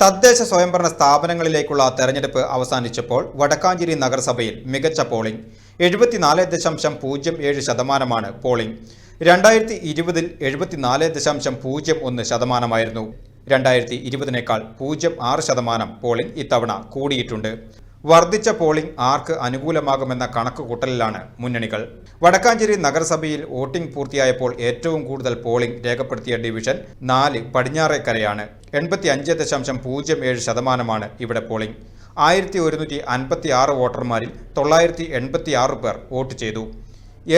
തദ്ദേശ സ്വയംഭരണ സ്ഥാപനങ്ങളിലേക്കുള്ള തെരഞ്ഞെടുപ്പ് അവസാനിച്ചപ്പോൾ വടക്കാഞ്ചേരി നഗരസഭയിൽ മികച്ച പോളിംഗ്. എഴുപത്തിനാല് ദശാംശം പൂജ്യം ഏഴ് ശതമാനമാണ് പോളിംഗ്. രണ്ടായിരത്തി ഇരുപതിൽ എഴുപത്തിനാല് ദശാംശം പൂജ്യം ഒന്ന് ശതമാനമായിരുന്നു. രണ്ടായിരത്തി ഇരുപതിനേക്കാൾ പൂജ്യം ആറ് ശതമാനം പോളിംഗ് ഇത്തവണ കൂടിയിട്ടുണ്ട്. വർദ്ധിച്ച പോളിംഗ് ആർക്ക് അനുകൂലമാകുമെന്ന കണക്കുകൂട്ടലിലാണ് മുന്നണികൾ. വടക്കാഞ്ചേരി നഗരസഭയിൽ വോട്ടിംഗ് പൂർത്തിയായപ്പോൾ ഏറ്റവും കൂടുതൽ പോളിംഗ് രേഖപ്പെടുത്തിയ ഡിവിഷൻ നാല് പടിഞ്ഞാറേക്കരയാണ്. എൺപത്തി അഞ്ച് ദശാംശം പൂജ്യം ഏഴ് ശതമാനമാണ് ഇവിടെ പോളിംഗ്. ആയിരത്തി ഒരുന്നൂറ്റി അൻപത്തി ആറ് വോട്ടർമാരിൽ തൊള്ളായിരത്തി എൺപത്തി ആറ് പേർ വോട്ട് ചെയ്തു.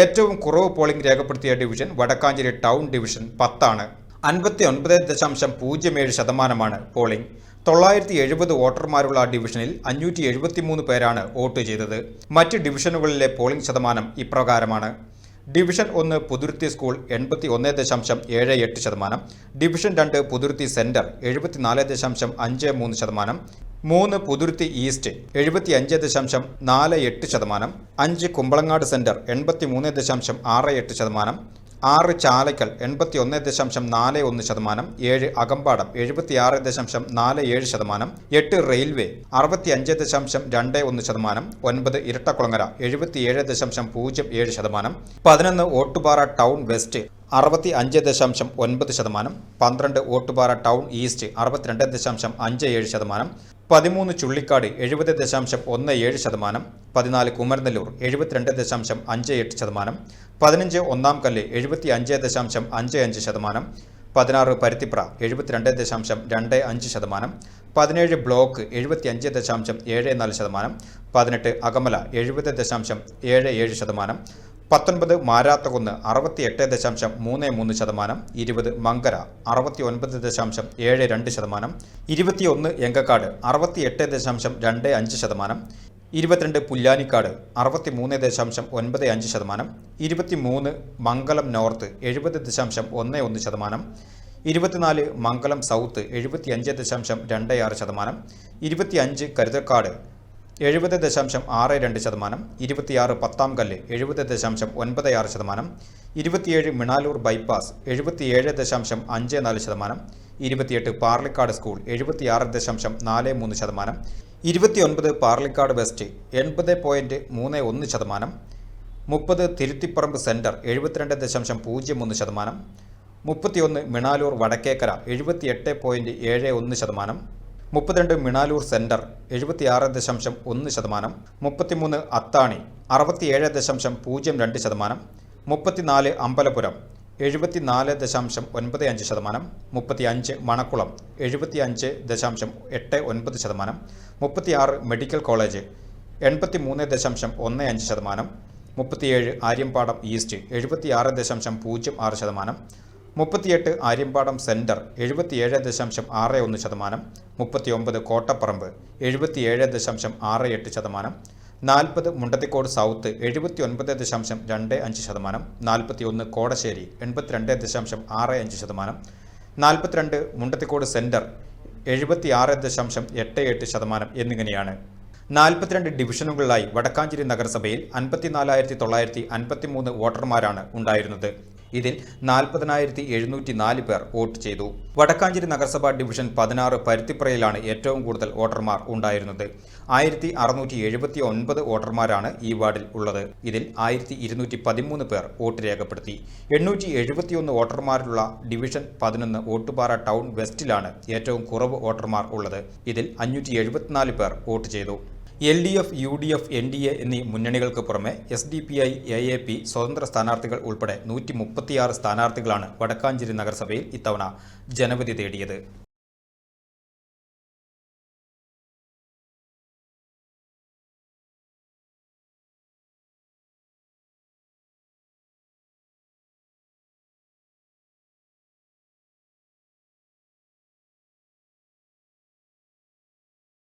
ഏറ്റവും കുറവ് പോളിംഗ് രേഖപ്പെടുത്തിയ ഡിവിഷൻ വടക്കാഞ്ചേരി ടൗൺ ഡിവിഷൻ പത്താണ്. അൻപത്തി ഒൻപത് ദശാംശം പൂജ്യം ഏഴ് ശതമാനമാണ് പോളിംഗ്. തൊള്ളായിരത്തി എഴുപത് വോട്ടർമാരുള്ള ഡിവിഷനിൽ അഞ്ഞൂറ്റി എഴുപത്തിമൂന്ന് പേരാണ് വോട്ട് ചെയ്തത്. മറ്റ് ഡിവിഷനുകളിലെ പോളിംഗ് ശതമാനം ഇപ്രകാരമാണ്. ഡിവിഷൻ ഒന്ന് പുതുരുത്തി സ്കൂൾ എൺപത്തി ഒന്ന് ദശാംശം ഏഴ് എട്ട് ശതമാനം. ഡിവിഷൻ രണ്ട് പുതുരുത്തി സെന്റർ എഴുപത്തിനാല് ദശാംശം അഞ്ച് മൂന്ന് ശതമാനം. മൂന്ന് പുതുരുത്തി ഈസ്റ്റ് എഴുപത്തി അഞ്ച് ദശാംശം നാല് എട്ട് ശതമാനം. അഞ്ച് കുമ്പളങ്ങാട് സെന്റർ എൺപത്തി മൂന്ന് ദശാംശം ആറ് എട്ട് ശതമാനം. ആറ് ചാലക്കൽ എൺപത്തി ഒന്ന് ദശാംശം നാല് ഒന്ന് ശതമാനം ഏഴ് അകമ്പാടം എഴുപത്തിയാറ് ദശാംശം നാല് ഏഴ് ശതമാനം എട്ട് റെയിൽവേ അറുപത്തി അഞ്ച് ദശാംശം രണ്ട് ഒന്ന് ശതമാനം ഒൻപത് ഇരട്ടക്കുളങ്ങര എഴുപത്തിയേഴ് ദശാംശം പൂജ്യം ഏഴ് ശതമാനം പതിനൊന്ന് ഓട്ടുപാറ ടൗൺ വെസ്റ്റ് അറുപത്തി അഞ്ച് ദശാംശം ഒൻപത് ശതമാനം പന്ത്രണ്ട് ഓട്ടുപാറ ടൗൺ ഈസ്റ്റ് അറുപത്തിരണ്ട് ദശാംശം അഞ്ച് ഏഴ് ശതമാനം പതിമൂന്ന് ചുള്ളിക്കാട് എഴുപത് ദശാംശം ഒന്ന് ഏഴ് ശതമാനം പതിനാല് കുമരനെല്ലൂർ എഴുപത്തിരണ്ട് ദശാംശം അഞ്ച് എട്ട് ശതമാനം പതിനഞ്ച് ഒന്നാം കല്ല് എഴുപത്തി അഞ്ച് ദശാംശം അഞ്ച് അഞ്ച് ശതമാനം പതിനാറ് പരുത്തിപ്ര എഴുപത്തിരണ്ട് ദശാംശം രണ്ട് അഞ്ച് ശതമാനം പതിനേഴ് ബ്ലോക്ക് എഴുപത്തി അഞ്ച് ദശാംശം ഏഴ് നാല് ശതമാനം പതിനെട്ട് അകമല എഴുപത് ദശാംശം ഏഴ് ഏഴ് ശതമാനം പത്തൊൻപത് മാരാത്തകുന്ന് അറുപത്തി എട്ട് ദശാംശം മൂന്ന് മൂന്ന് ശതമാനം ഇരുപത് മങ്കര അറുപത്തി ഒൻപത് ദശാംശം ഏഴ് രണ്ട് ശതമാനം ഇരുപത്തിയൊന്ന് എങ്കക്കാട് അറുപത്തി എട്ട് ദശാംശം രണ്ട് അഞ്ച് ശതമാനം ഇരുപത്തിരണ്ട് പുല്ലാനിക്കാട് അറുപത്തി മൂന്ന് ദശാംശം ഒൻപത് അഞ്ച് ശതമാനം ഇരുപത്തി മൂന്ന് മംഗലം നോർത്ത് എഴുപത് ദശാംശം ഒന്ന് ഒന്ന് ശതമാനം ഇരുപത്തിനാല് മംഗലം സൗത്ത് എഴുപത്തി അഞ്ച് ദശാംശം രണ്ട് ആറ് ശതമാനം ഇരുപത്തിയഞ്ച് കരുതക്കാട് എഴുപത് ദശാംശം ആറ് രണ്ട് ശതമാനം ഇരുപത്തിയാറ് പത്താം കല്ല് എഴുപത് ദശാംശം ഒൻപത് ആറ് ശതമാനം ഇരുപത്തിയേഴ് മിണാലൂർ ബൈപ്പാസ് എഴുപത്തിയേഴ് ദശാംശം അഞ്ച് നാല് ശതമാനം ഇരുപത്തിയെട്ട് പാർലിക്കാട് സ്കൂൾ എഴുപത്തിയാറ് ദശാംശം നാല് മൂന്ന് ശതമാനം ഇരുപത്തിയൊൻപത് പാർലിക്കാട് വെസ്റ്റ് എൺപത് പോയിന്റ് മൂന്ന് ഒന്ന് ശതമാനം മുപ്പത് തിരുത്തിപ്പറമ്പ് സെന്റർ എഴുപത്തിരണ്ട് ദശാംശം പൂജ്യം ഒന്ന് ശതമാനം മുപ്പത്തിയൊന്ന് മിണാലൂർ വടക്കേക്കര എഴുപത്തിയെട്ട് പോയിന്റ് ഏഴ് ഒന്ന് ശതമാനം മുപ്പത്തിരണ്ട് മിണാലൂർ സെന്റർ എഴുപത്തിയാറ് ദശാംശം ഒന്ന് ശതമാനം മുപ്പത്തിമൂന്ന് അത്താണി അറുപത്തിയേഴ് ദശാംശം പൂജ്യം രണ്ട് ശതമാനം മുപ്പത്തിനാല് അമ്പലപുരം എഴുപത്തിനാല് ദശാംശം ഒൻപത് അഞ്ച് ശതമാനം മുപ്പത്തിയഞ്ച് മണക്കുളം എഴുപത്തിയഞ്ച് ദശാംശം എട്ട് ഒൻപത് ശതമാനം മുപ്പത്തിയാറ് മെഡിക്കൽ കോളേജ് എൺപത്തി മൂന്ന് ദശാംശം ഒന്ന് അഞ്ച് ശതമാനം മുപ്പത്തിയേഴ് ആര്യമ്പാടം ഈസ്റ്റ് എഴുപത്തിയാറ് ദശാംശം പൂജ്യം ആറ് ശതമാനം മുപ്പത്തിയെട്ട് ആര്യമ്പാടം സെന്റർ എഴുപത്തിയേഴ് ദശാംശം ആറ് ഒന്ന് ശതമാനം മുപ്പത്തിയൊമ്പത് കോട്ടപ്പറമ്പ് എഴുപത്തിയേഴ് ദശാംശം ആറ് എട്ട് ശതമാനം നാൽപ്പത് മുണ്ടത്തിക്കോട് സൗത്ത് എഴുപത്തി ഒൻപത് ദശാംശം രണ്ട് അഞ്ച് ശതമാനം നാൽപ്പത്തി ഒന്ന് കോടശ്ശേരി എൺപത്തിരണ്ട് ദശാംശം ആറ് അഞ്ച് ശതമാനം നാൽപ്പത്തിരണ്ട് മുണ്ടത്തിക്കോട് സെന്റർ എഴുപത്തി ആറ് ദശാംശം എട്ട് എട്ട് ശതമാനം എന്നിങ്ങനെയാണ്. നാൽപ്പത്തിരണ്ട് ഡിവിഷനുകളിലായി വടക്കാഞ്ചേരി നഗരസഭയിൽ അൻപത്തിനാലായിരത്തി തൊള്ളായിരത്തി അൻപത്തിമൂന്ന് വോട്ടർമാരാണ് ഉണ്ടായിരുന്നത്. ഇതിൽ നാൽപ്പതിനായിരത്തി എഴുന്നൂറ്റി നാല് പേർ വോട്ട് ചെയ്തു. വടക്കാഞ്ചേരി നഗരസഭാ ഡിവിഷൻ പതിനാറ് പരുത്തിപ്പുറയിലാണ് ഏറ്റവും കൂടുതൽ വോട്ടർമാർ ഉണ്ടായിരുന്നത്. ആയിരത്തി അറുന്നൂറ്റി എഴുപത്തി ഒൻപത് വോട്ടർമാരാണ് ഈ വാർഡിൽ ഉള്ളത്. ഇതിൽ ആയിരത്തി ഇരുന്നൂറ്റി പതിമൂന്ന് പേർ വോട്ട് രേഖപ്പെടുത്തി. എണ്ണൂറ്റി എഴുപത്തിയൊന്ന് വോട്ടർമാരുള്ള ഡിവിഷൻ പതിനൊന്ന് ഓട്ടുപാറ ടൗൺ വെസ്റ്റിലാണ് ഏറ്റവും കുറവ് വോട്ടർമാർ ഉള്ളത്. ഇതിൽ അഞ്ഞൂറ്റി എഴുപത്തിനാല് പേർ വോട്ട് ചെയ്തു. L D F U D F N D A എന്നീ മുന്നണികൾക്ക് പുറമെ S D P I A A P സ്വതന്ത്ര സ്ഥാനാർത്ഥികൾ ഉൾപ്പെടെ നൂറ്റി മുപ്പത്തിയാറ് സ്ഥാനാർത്ഥികളാണ് വടക്കാഞ്ചേരി നഗരസഭയിൽ ഇത്തവണ ജനവിധി തേടിയത്.